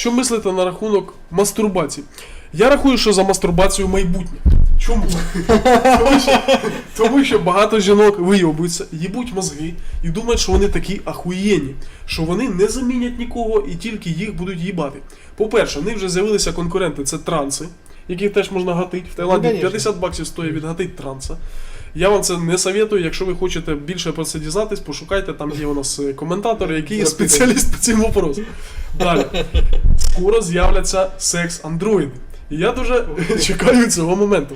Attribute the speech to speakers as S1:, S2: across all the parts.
S1: Що мислите на рахунок мастурбації? Я рахую, що за мастурбацію майбутнє. Чому? Тому що, тому що багато жінок вийобуються, їбуть мозги і думають, що вони такі ахуєнні, що вони не замінять нікого і тільки їх будуть їбати. По-перше, в них вже з'явилися конкуренти, це транси, яких теж можна гатити. В Таїланді
S2: Ну,
S1: 50 баксів стоїть відгатить транса. Я вам це не советую. Якщо ви хочете більше про це дізнатись, пошукайте, там є у нас е, коментатор, який є спеціаліст по цим вопросам. Далі. Скоро з'являться секс-андроїди. І я дуже чекаю цього моменту.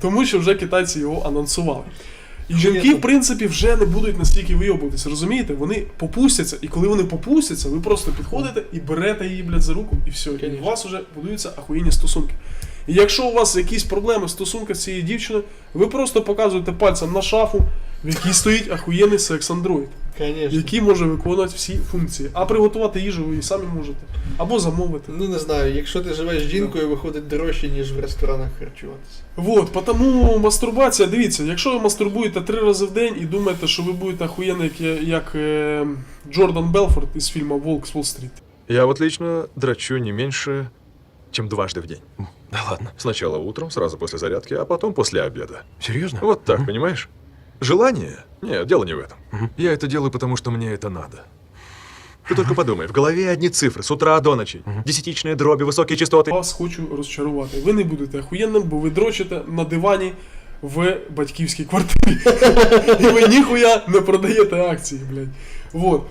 S1: Тому що вже китайці його анонсували. І жінки, в принципі, вже не будуть настільки вийобуватися, розумієте? Вони попустяться, і коли вони попустяться, ви просто підходите і берете її, блядь, за руку, і все. І у вас вже будуються ахуєнні стосунки. І якщо у вас якісь проблеми в стосунках з цією дівчиною, ви просто показуєте пальцем на шафу, в якій стоїть ахуєнний секс-андроїд,
S2: Конечно.
S1: який може виконувати всі функції. А приготувати їжу ви і самі можете. Або замовити.
S2: Ну не знаю, якщо ти живеш з жінкою, виходить дорожче, ніж в ресторанах харчуватися.
S1: Вот, тому мастурбація, дивіться, якщо ви мастурбуєте три рази в день і думаєте, що ви будете ахуєнний, як, як е, Джордан Белфорд із фільму Волк з Уолл-стріт.
S3: Я вот лично драчу не меньше, чем дважды в день.
S4: Да ладно.
S3: Сначала утром, сразу после зарядки, а потом после обеда.
S4: Серьезно?
S3: Вот так, понимаешь? Желание? Нет, дело не в этом.
S4: Мгм.
S3: Я это делаю, потому что мне это надо. Ты только подумай, в голове одни цифры, с утра до ночи. Десятичные дроби, высокие частоты.
S1: Вас хочу розчарувати. Ви не будете ахуєнним, бо ви дрочите на дивані в батьківській квартирі. І ви ніхуя не продаєте акції, блядь. Вот.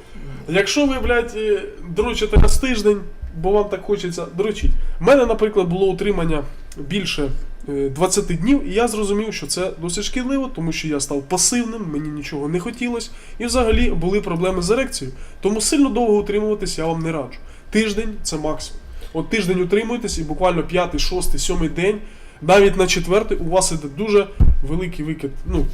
S1: Якщо ви, блядь, е, дрочите раз в тиждень, бо вам так хочеться, дрочіть. У мене, наприклад, було утримання Більше е, 20 днів, і я зрозумів, що це досить шкідливо, тому що я став пасивним, мені нічого не хотілося, і взагалі були проблеми з ерекцією. Тому сильно довго утримуватись я вам не раджу. Тиждень це максимум. От тиждень утримуєтесь, і буквально п'ятий, шостий, сьомий день, навіть на четвертий, у вас іде дуже великий викид ну,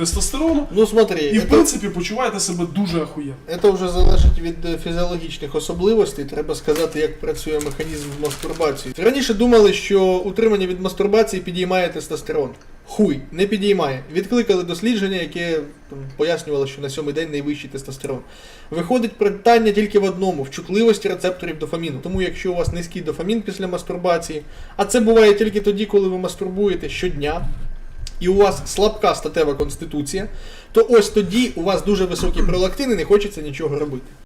S1: тестостерону.
S2: Ну смотри,
S1: І в
S2: это,
S1: принципі почуваєте себе дуже ахуєнно.
S2: это вже залежить від е, фізіологічних особливостей. Треба сказати, як працює механізм мастурбації. Раніше думали, що утримання від мастурбації підіймає тестостерон. Хуй, не підіймає. Відкликали дослідження, яке там, пояснювало, що на сьомий день найвищий тестостерон. Виходить питання тільки в одному в чутливості рецепторів дофаміну. Тому якщо у вас низький дофамін після мастурбації, а це буває тільки тоді, коли ви мастурбуєте щодня, і у вас слабка статева конституція, то ось тоді у вас дуже високі пролактини, не хочеться нічого робити.